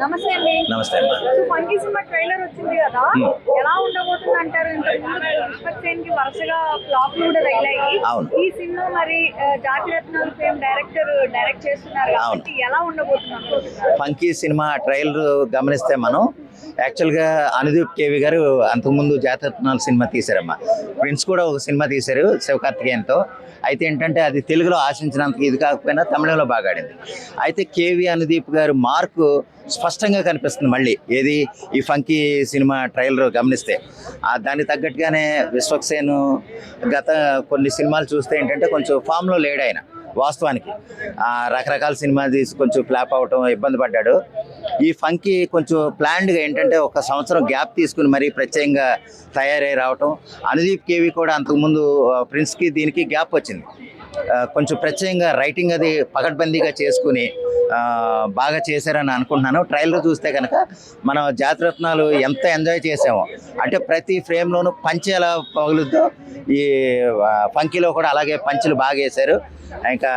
నమస్తే అండి. నమస్తే అమ్మా. సో ఫంకీ సినిమా ట్రైలర్ వచ్చింది కదా. ఎలా ఉండబోతుంది అంటారు వరుసగా ఫ్లాప్ కూడా తగిలాయి. ఈ సినిమా మరి ఆ, జాతిరత్నాలు ఫేమ్ డైరెక్టర్ డైరెక్ట్ చేస్తున్నారు కాబట్టి ఎలా ఉండబోతుంది అనుకుంటున్నారు ఫంకీ సినిమా ట్రైలర్ గమనిస్తే మనం యాక్చువల్గా అనుదీప్ కేవి గారు అంతకుముందు జాతరత్నాలు సినిమా తీశారమ్మా. ప్రిన్స్ కూడా ఒక సినిమా తీశారు శివకార్తికేయంతో అయితే ఏంటంటే అది తెలుగులో ఆశించినంత ఇది కాకపోయినా తమిళంలో బాగా ఆడింది. అయితే కేవి అనుదీప్ గారు మార్కు స్పష్టంగా కనిపిస్తుంది మళ్ళీ. ఏది? ఈ ఫంకీ సినిమా ట్రైలర్ గమనిస్తే. దానికి తగ్గట్టుగానే విశ్వక్సేన్ గత కొన్ని సినిమాలు చూస్తే ఏంటంటే కొంచెం ఫామ్లో లేడు ఆయన వాస్తవానికి రకరకాల సినిమా తీసి కొంచెం ఫ్లాప్ అవటం ఇబ్బంది పడ్డాడు. ఈ ఫంకీ కొంచెం ప్లాన్డ్గా ఏంటంటే ఒక సంవత్సరం గ్యాప్ తీసుకుని మరీ ప్రత్యేకంగా తయారై రావటం. అనుదీప్ కేవి కూడా అంతకుముందు ప్రిన్స్కి దీనికి గ్యాప్ వచ్చింది. కొంచెం ప్రత్యేకంగా రైటింగ్ అది పకడ్బందీగా చేసుకుని బాగా చేశారని అనుకుంటున్నాను. ట్రైలర్ చూస్తే కనుక మనం జాతరత్నాలు ఎంత ఎంజాయ్ చేసామో అంటే ప్రతి ఫ్రేమ్లోనూ పంచి ఎలా పగులుద్దో ఈ పంకిలో కూడా అలాగే పంచులు బాగా వేశారు. ఇంకా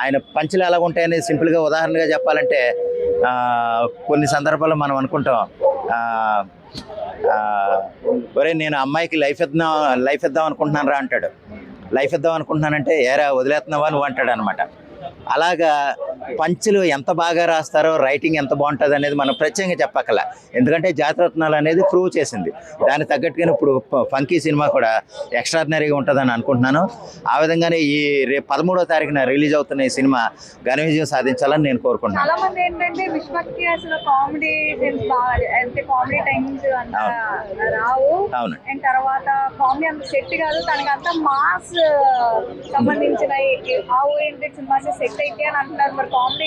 ఆయన పంచులు ఎలా ఉంటాయని సింపుల్గా ఉదాహరణగా చెప్పాలంటే కొన్ని సందర్భాల్లో మనం అనుకుంటాం. ఒరే నేను అమ్మాయికి లైఫ్ ఇద్దాం లైఫ్ ఇద్దాం అనుకుంటున్నాను రా అంటాడు. లైఫ్ ఇద్దాం అనుకుంటున్నానంటే ఏరా వదిలేస్తున్నావా? నువ్వు అంటాడు అనమాట అలాగా పంచులు ఎంత బాగా రాస్తారో రైటింగ్ ఎంత బాగుంటుంది అనేది మనం ప్రత్యేకంగా చెప్పక్కల ఎందుకంటే జాతరత్నాలు అనేది ప్రూవ్ చేసింది. దానికి తగ్గట్టుగానే ఇప్పుడు ఫంకీ సినిమా కూడా ఎక్స్ట్రాడినరీగా ఉంటుందని అనుకుంటున్నాను. ఆ విధంగానే ఈ రేపు పదమూడో తారీఖున రిలీజ్ అవుతున్న ఈ సినిమా ఘన విజయం సాధించాలని నేను కోరుకుంటున్నాను. అవును. తర్వాత కామెడీ అంత సెట్ కాదు. మాస్ సంబంధించిన ఈ- ఆ ఓరియంటెడ్ సినిమాస్ సెట్ అయితే అని అంటున్నారు కామెడీ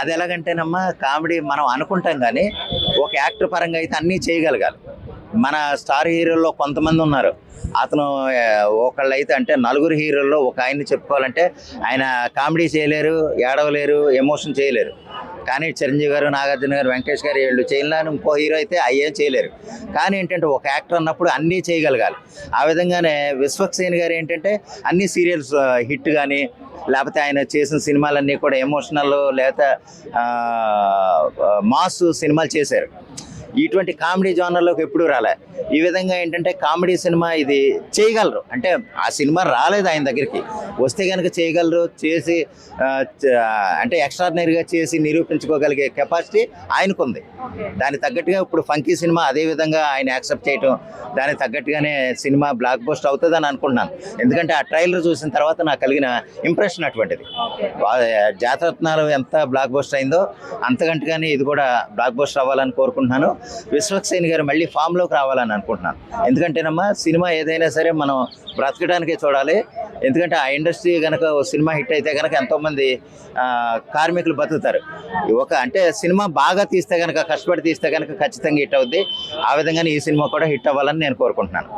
అది ఎలాగంటేనమ్మా కామెడీ మనం అనుకుంటాం కానీ ఒక యాక్టర్ పరంగా అయితే అన్నీ చేయగలగాలి. మన స్టార్ హీరోల్లో కొంతమంది ఉన్నారు. అతను ఒకళ్ళైతే ఒకళ్ళు అయితే అంటే నలుగురు హీరోల్లో ఒక ఆయన్ని చెప్పుకోవాలంటే ఆయన కామెడీ చేయలేరు ఏడవలేరు ఎమోషన్ చేయలేరు. కానీ చిరంజీవి గారు నాగార్జున గారు వెంకటేష్ గారు వీళ్ళు చేయలేని ఇంకో హీరో అయితే అయ్యేం చేయలేరు. కానీ ఏంటంటే ఒక యాక్టర్ అన్నప్పుడు అన్నీ చేయగలగాలి. ఆ విధంగానే విశ్వక్సేన్ గారు ఏంటంటే అన్ని సీరియల్స్ హిట్ కానీ లేకపోతే ఆయన చేసిన సినిమాలన్నీ కూడా ఎమోషనల్ లేకపోతే మాస్ సినిమాలు చేశారు. ఇటువంటి కామెడీ జోనర్లోకి ఎప్పుడూ రాలే. ఈ విధంగా ఏంటంటే కామెడీ సినిమా ఇది చేయగలరు. అంటే ఆ సినిమా రాలేదు ఆయన దగ్గరికి. వస్తే కనుక చేయగలరు చేసి అంటే ఎక్స్ట్రాడినరీగా చేసి నిరూపించుకోగలిగే కెపాసిటీ ఆయనకుంది. దానికి తగ్గట్టుగా ఇప్పుడు ఫంకీ సినిమా అదే విధంగా ఆయన యాక్సెప్ట్ చేయటం దానికి తగ్గట్టుగానే సినిమా బ్లాక్ బస్ట్ అవుతుందని అనుకుంటున్నాను. ఎందుకంటే ఆ ట్రైలర్ చూసిన తర్వాత నాకు కలిగిన ఇంప్రెషన్ అటువంటిది. జాతరత్నాలు ఎంత బ్లాక్ బస్టర్ అయిందో అంతకంటగానే ఇది కూడా బ్లాక్ బస్టర్ అవ్వాలని కోరుకుంటున్నాను. విశ్వక్సేన్ గారు మళ్ళీ ఫామ్లోకి రావాలని అనుకుంటున్నాను. ఎందుకంటేనమ్మా సినిమా ఏదైనా సరే మనం బ్రతకడానికే చూడాలి. ఎందుకంటే ఆ ఇండస్ట్రీ కనుక సినిమా హిట్ అయితే కనుక ఎంతోమంది కార్మికులు బతుకుతారు. ఒక అంటే సినిమా బాగా తీస్తే కనుక కష్టపడి తీస్తే కనుక ఖచ్చితంగా హిట్ అవుద్ది. ఆ విధంగానే ఈ సినిమా కూడా హిట్ అవ్వాలని నేను కోరుకుంటున్నాను.